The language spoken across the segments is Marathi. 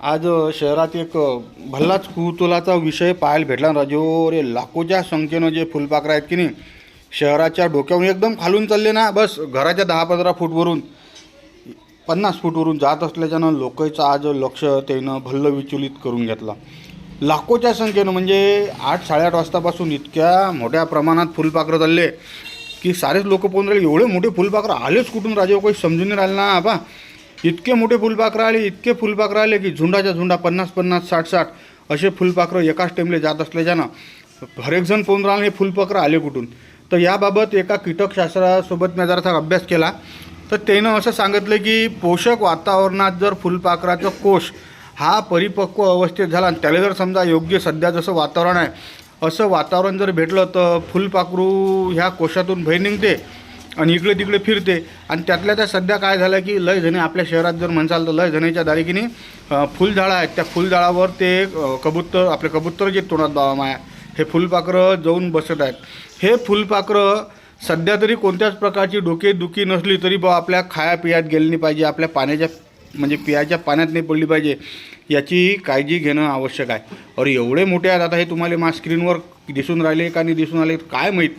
आज शहरात एक भल्लाच कुतुलाचा विषय पाहायला भेटला. राजो रे लाखोच्या संख्येनं जे फुलपाखरं आहेत की नाही शहराच्या डोक्यावरून एकदम खालून चालले ना. बस घराच्या दहा पंधरा फूटवरून पन्नास फूटवरून जात असल्याच्यानं लोकांचं आज लक्ष त्यानं भल्ल विचलित करून घेतला. लाखोच्या संख्येनं म्हणजे आठ साडेआठ वाजतापासून इतक्या मोठ्या प्रमाणात फुलपाखरं चालले की सारेच लोक पोहून राहिले. एवढे मोठे फुलपाखरं आलेच कुठून राजे? हो, काही समजून नाही राहिले ना बा. इतके मोठे फुलपाखरं आले इतके फुलपाखरं आले की झुंडाच्या झुंडा पन्नास पन्नास साठ साठ असे फुलपाखरं एकाच टेमले जात असल्याच्यानं हरेकजण जण राहिले हे फुलपाखरं आले कुठून? तर याबाबत एका कीटकशास्त्रासोबत मी जरासा अभ्यास केला. तर त्यानं असं सांगितलं की पोषक वातावरणात जर फुलपाखराचा कोश हा परिपक्व अवस्थेत झाला आणि त्याला जर समजा योग्य सध्या जसं वातावरण आहे असं वातावरण जर भेटलं तर फुलपाखरू ह्या कोशातून भय निघते. आणि इकडे तिकडे फिरते. आणि त्यातल्या त्या सध्या काय झालं की लय झणे आपल्या शहरात जर म्हणसाल तर लय जणीच्या दारिकीने फुलझाडं आहेत. त्या फुलझाडावर ते अं, कबूतर आपले कबूतर जे तोंडात बाबा माया हे फुलपाखरं जाऊन बसत आहेत. हे फुलपाखरं सध्या तरी कोणत्याच प्रकारची डोकेदुखी नसली तरी बा आपल्या खाया पियात गेली नाही पाहिजे आपल्या पाण्याच्या म्हणजे पियाच्या पाण्यात नाही पडली पाहिजे याची काळजी घेणं आवश्यक आहे. अरे एवढे मोठे आहेत आता हे तुम्हाला मा स्क्रीनवर दिसून राहिले का नाही दिसून आले काय माहीत.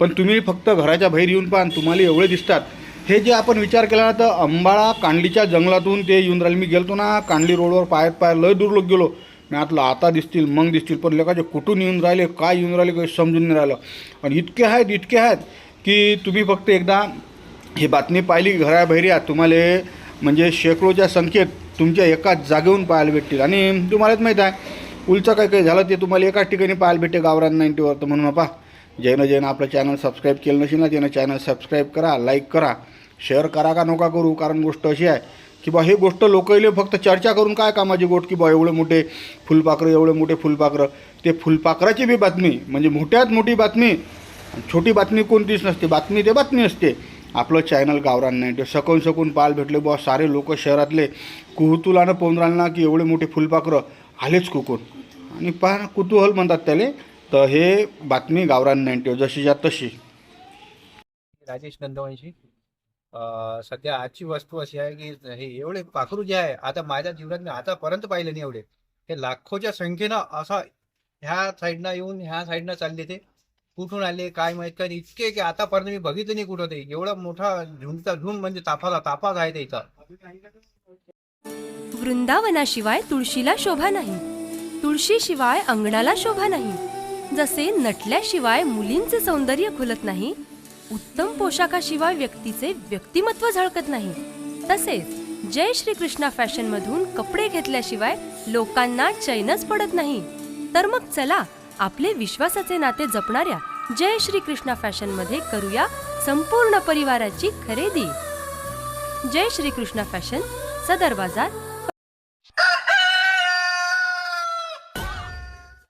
पण तुम्ही फक्त घराच्या बाहेर येऊन पाहा तुम्हाला एवढे दिसतात. हे जे आपण विचार केला ना तर अंबाळा कांडलीच्या जंगलातून ते येऊन राहिले. मी गेलतो ना कांडली रोडवर पाय पाय लय दूर लोक गेलो मी आतलं आता दिसतील मग दिसतील पण लोकांचे कुठून येऊन राहिले काय येऊन राहिले काही समजून नाही राहिलं. आणि इतके आहेत इतके आहेत की तुम्ही फक्त एकदा ही बातमी पाहिली घराबाहेर या तुम्हाला म्हणजे शेकडोच्या संख्येत तुमच्या एकाच जागेहून पाहायला भेटतील. आणि तुम्हालाच माहीत आहे उलचं काय काही झालं ते तुम्हाला एकाच ठिकाणी पाहायला भेटते गावरान नाईन्टीवर. तर म्हणून पा ज्यानं ज्यानं आपलं चॅनल सबस्क्राईब केलं नसेल ना त्यानं चॅनल सबस्क्राईब करा लाईक करा शेअर करा का नका करू? कारण गोष्ट अशी आहे की बा हे गोष्ट लोकले फक्त चर्चा करून काय कामाची गोष्ट की बा एवढे मोठे फुलपाखरं एवढे मोठे फुलपाखरं. ते फुलपाखराची बी बातमी म्हणजे मोठ्यात मोठी बातमी छोटी बातमी कोणतीच नसते बातमी ते बातमी असते. आपलं चॅनल गावरान नाही. ते सकून सकून पाहायला भेटले बुवा. सारे लोक शहरातले कुतुलानं पाहून राहिले ना की एवढे मोठे फुलपाखरं आलेच कुकून. आणि पहा कुतूहल म्हणतात त्याले. तर हे बातमी गावरान नाईन्टी जशीच्या तशी. राजेश नंदवंशी सध्या आजची वस्तू अशी आहे की हे एवढे पाखरू जे आहे आता माझ्या जीवनात मी आतापर्यंत पाहिले नाही एवढे. हे लाखोच्या संख्येनं असा ह्या साईडनं येऊन ह्या साईडनं चालले ते. कुठून आले काय माहीत काय इतके की आतापर्यंत मी बघितलं नाही कुठं ते. एवढा मोठा झुंडचा झुंड म्हणजे ताफाला ताफाच आहे त्याचा वृंदावनाशिवाय तुळशीला शोभा नाही. तुळशीशिवाय अंगणाला शोभा नाही. जसे नटल्याशिवाय मुलींचे सौंदर्य खुलत नाही उत्तम पोशाखाशिवाय व्यक्तीचे व्यक्तिमत्व झळकत नाही. तसेच जय श्री कृष्णा फॅशन मधून कपडे घेतल्याशिवाय लोकांना चैनच पडत नाही. तर मग चला आपले विश्वासाचे नाते जपणाऱ्या जय श्री कृष्णा फॅशनमध्ये करूया संपूर्ण परिवाराची खरेदी. जय श्री कृष्णा फॅशन सदर बाजार